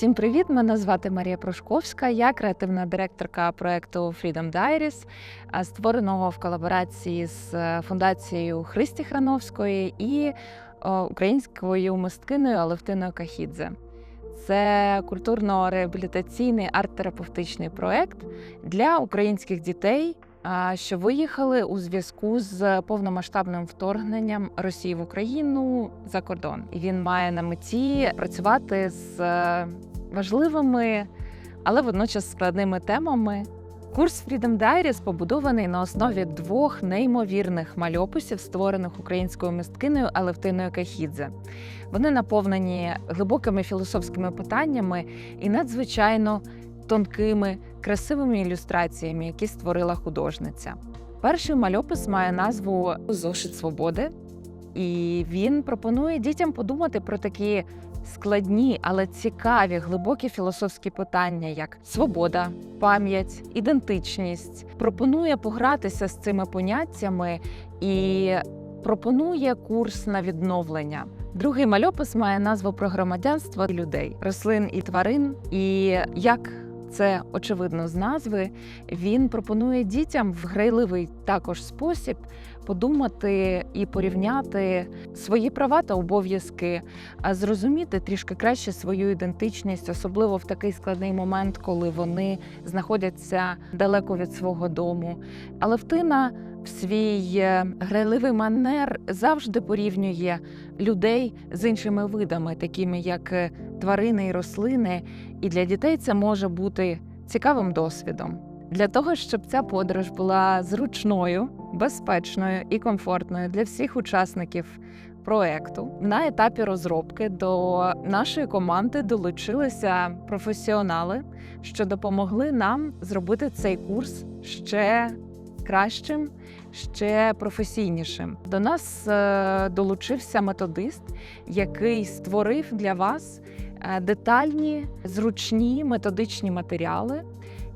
Всім привіт! Мене звати Марія Прошковська. Я креативна директорка проекту Freedom Diaries, створеного в колаборації з е, фундацією Христі Храновської і українською мисткиною Алевтиною Кахідзе. Це культурно-реабілітаційний арт-терапевтичний проект для українських дітей, що виїхали у зв'язку з повномасштабним вторгненням Росії в Україну за кордон. І він має на меті працювати з е, важливими, але водночас складними темами. Курс Freedom Diaries побудований на основі двох неймовірних мальописів, створених українською мисткинею Алевтиною Кахідзе. Вони наповнені глибокими філософськими питаннями і надзвичайно тонкими, красивими ілюстраціями, які створила художниця. Перший мальопис має назву Зошит свободи, і він пропонує дітям подумати про такі складні, але цікаві, глибокі філософські питання, як свобода, пам'ять, ідентичність. Пропонує погратися з цими поняттями і пропонує курс на відновлення. Другий мальопис має назву про громадянство людей, рослин і тварин. І як це очевидно з назви, він пропонує дітям в грайливий також спосіб подумати і порівняти свої права та обов'язки, а зрозуміти трішки краще свою ідентичність, особливо в такий складний момент, коли вони знаходяться далеко від свого дому. Але втина в свій е, грайливий манер завжди порівнює людей з іншими видами, такими як е, тварини і рослини. І для дітей це може бути цікавим досвідом. Для того, щоб ця подорож була зручною, безпечною і комфортною для всіх учасників проекту, на етапі розробки до нашої команди долучилися професіонали, що допомогли нам зробити цей курс ще кращим, ще професійнішим. До нас е, долучився методист, який створив для вас детальні, зручні методичні матеріали.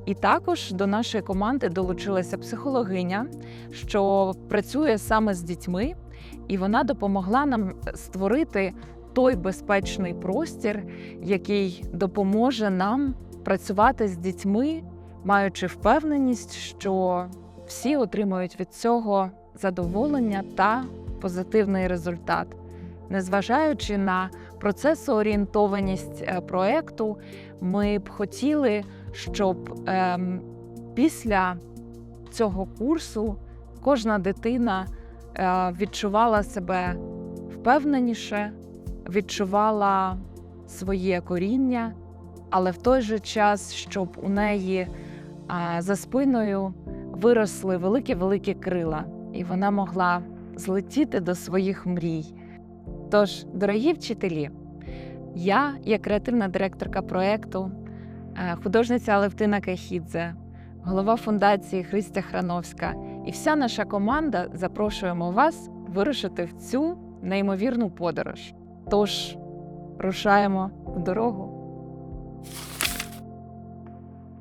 І також до нашої команди долучилася психологиня, що працює саме з дітьми, і вона допомогла нам створити той безпечний простір, який допоможе нам працювати з дітьми, маючи впевненість, що всі отримують від цього задоволення та позитивний результат. Незважаючи на процесоорієнтованість е, проекту, ми б хотіли, щоб ем, після цього курсу кожна дитина е, відчувала себе впевненіше, відчувала своє коріння, але в той же час, щоб у неї е, за спиною виросли великі-великі крила, і вона могла злетіти до своїх мрій. Тож, дорогі вчителі, я, як креативна директорка проєкту, е, художниця Алевтина Кахідзе, голова фундації Христя Храновська і вся наша команда запрошуємо вас вирушити в цю неймовірну подорож. Тож рушаємо в дорогу.